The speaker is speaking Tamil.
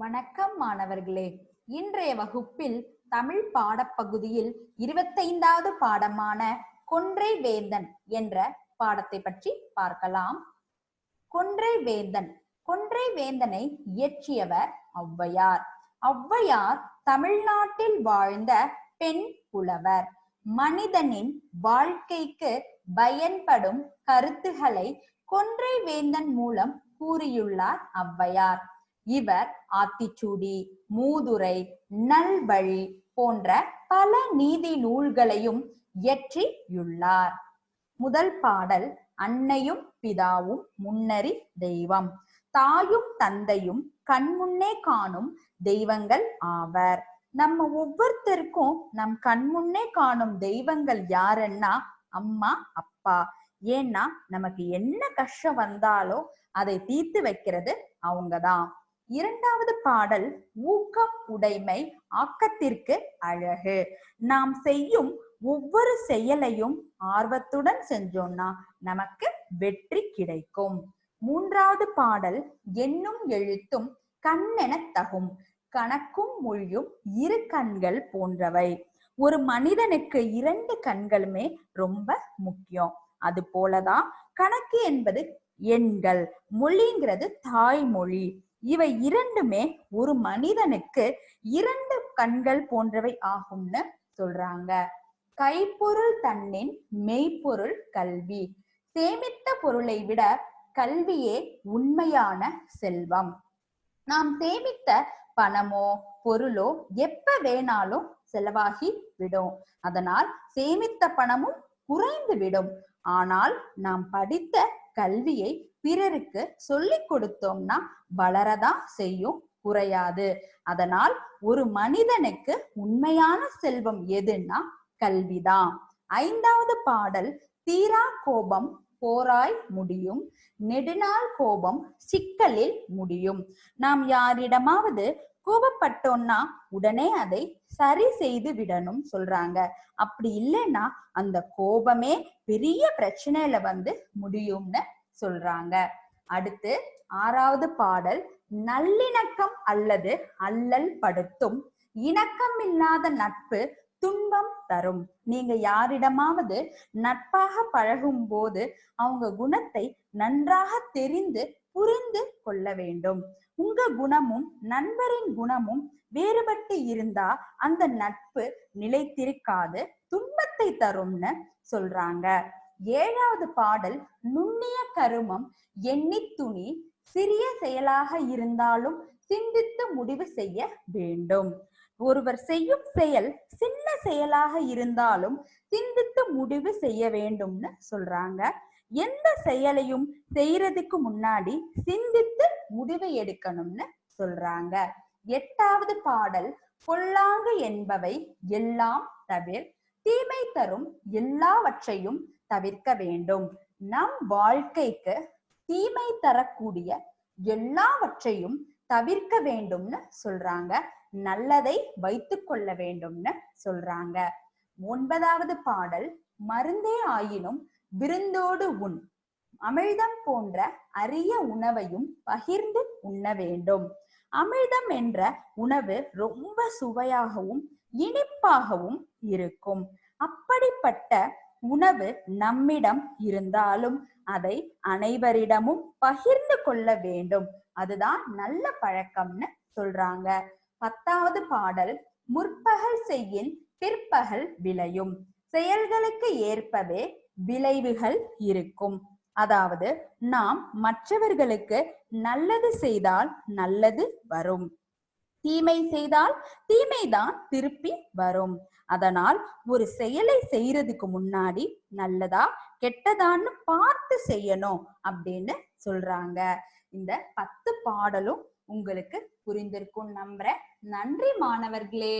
வணக்கம் மாணவர்களே. இன்றைய வகுப்பில் தமிழ் பாடப்பகுதியில் இருபத்தைந்தாவது பாடமான கொன்றை வேந்தன் என்ற பாடத்தை பற்றி பார்க்கலாம். கொன்றை வேந்தன். கொன்றை வேந்தனை இயற்றியவர் ஔவையார். ஔவையார் தமிழ்நாட்டில் வாழ்ந்த பெண் புலவர். மனிதனின் வாழ்க்கைக்கு பயன்படும் கருத்துகளை கொன்றை வேந்தன் மூலம் கூறியுள்ளார் ஔவையார். இவர் ஆத்திச்சூடி மூதுரை நல்வழி போன்ற பல நீதி நூல்களையும் இயற்றியுள்ளார். முதல் பாடல் அன்னையும் பிதாவும் முன்னறி தெய்வம். தாயும் தந்தையும் கண்முன்னே காணும் தெய்வங்கள் ஆவர். நம்ம ஒவ்வொருத்தருக்கும் நம் கண்முன்னே காணும் தெய்வங்கள் யாருன்னா அம்மா அப்பா. ஏன்னா நமக்கு என்ன கஷ்டம் வந்தாலோ அதை தீர்த்து வைக்கிறது அவங்கதான். இரண்டாவது பாடல் ஊக்கம் உடைமை ஆக்கத்திற்கு அழகு. நாம் செய்யும் ஒவ்வொரு செயலையும் ஆர்வத்துடன் செஞ்சோம்னா நமக்கு வெற்றி கிடைக்கும். மூன்றாவது பாடல் எண்ணும் எழுத்தும் கண்ணென தகும். கணக்கும் மொழியும் இரு கண்கள் போன்றவை. ஒரு மனிதனுக்கு இரண்டு கண்களுமே ரொம்ப முக்கியம். அது போலதான் கணக்கு என்பது எண்கள் மொழிங்கிறது தாய்மொழி. இவை இரண்டுமே ஒரு மனிதனுக்கு இரண்டு கண்கள் போன்றவை ஆகும்னு சொல்றாங்க. கைப்பொருள் தன்னின் மெய்ப்பொருள் கல்வி. சேமித்த பொருளை விட கல்வியே உண்மையான செல்வம். நாம் சேமித்த பணமோ பொருளோ எப்ப வேணாலும் செலவாகி விடும். அதனால் சேமித்த பணமும் குறைந்து விடும். ஆனால் நாம் படித்த கல்வியை பிறருக்கு சொல்லிக் கொடுத்தோம்னா வளரதான் செய்யும் குறையாது. அதனால் ஒரு மனிதனுக்கு உண்மையான செல்வம் எதுன்னா கல்விதான். ஐந்தாவது பாடல் தீரா கோபம் போராய் முடியும். நெடுநாள் கோபம் சிக்கலில் முடியும். நாம் யாரிடமாவது கோபப்பட்டோம்னா உடனே அதை சரி செய்து விடணும் சொல்றாங்க. அப்படி இல்லைன்னா அந்த கோபமே பெரிய பிரச்சனையில வந்து முடியும்னு சொல்றாங்க. அடுத்து ஆறாவது பாடல் நல்லிணக்கம் அல்லது அல்லல் படுத்தும். இணக்கம் இல்லாத நட்பு துன்பம் தரும். நீங்க யாரிடமாவது நட்பாக பழகும் போது அவங்க குணத்தை நன்றாக தெரிந்து புரிந்து கொள்ள வேண்டும். உங்க குணமும் நண்பரின் குணமும் வேறுபட்டு இருந்தா அந்த நட்பு நிலைத்திருக்காது துன்பத்தை தரும்னு சொல்றாங்க. ஏழாவது பாடல் நுண்ணிய கருமம் எண்ணி துணி சிறிய செயலாக இருந்தாலும் சிந்தித்து முடிவு செய்ய வேண்டும். ஒருவர் செய்யும் செயல் சின்ன செயலாக இருந்தாலும் சிந்தித்து முடிவு செய்ய வேண்டும்னு சொல்றாங்க. எந்த செயலையும் செய்யறதுக்கு முன்னாடி சிந்தித்து முடிவு எடுக்கணும்னு சொல்றாங்க. எட்டாவது பாடல் பொல்லாங்கு என்பவை எல்லாம் தவிர தீமை தரும் எல்லாவற்றையும் தவிர்க்க வேண்டும். நம் வாழ்க்கைக்கு தீமை தரக்கூடிய எல்லாவற்றையும் தவிர்க்க வேண்டும்னு சொல்றாங்க. நல்லதை வைத்து கொள்ள வேண்டும்னு சொல்றாங்க. ஒன்பதாவது பாடல் மருந்தே ஆயினும் விருந்தோடு உண். அமிழ்தம் போன்ற அரிய உணவையும் பகிர்ந்து உண்ண வேண்டும். அமிழ்தம் என்ற உணவு ரொம்ப சுவையாகவும் இனிப்பாகவும் இருக்கும். அப்படிப்பட்ட உணவு நம்மிடம் இருந்தாலும் அதை அனைவரிடமும் பகிர்ந்து கொள்ள வேண்டும். அதுதான் நல்ல பழக்கம்னு சொல்றாங்க. பத்தாவது பாடல் முற்பகல் செய்யின் பிற்பகல் விளையும். செயல்களுக்கு ஏற்பவே விளைவுகள் இருக்கும். அதாவது நாம் மற்றவர்களுக்கு நல்லது செய்தால் நல்லது வரும். தீமை செய்தால் தீமைதான் திருப்பி வரும். அதனால் ஒரு செயலை செய்யறதுக்கு முன்னாடி நல்லதா கெட்டதான்னு பார்த்து செய்யணும் அப்படின்னு சொல்றாங்க. இந்த பத்து பாடலும் உங்களுக்கு புரிந்திருக்கும் நம்புறேன். நன்றி மாணவர்களே.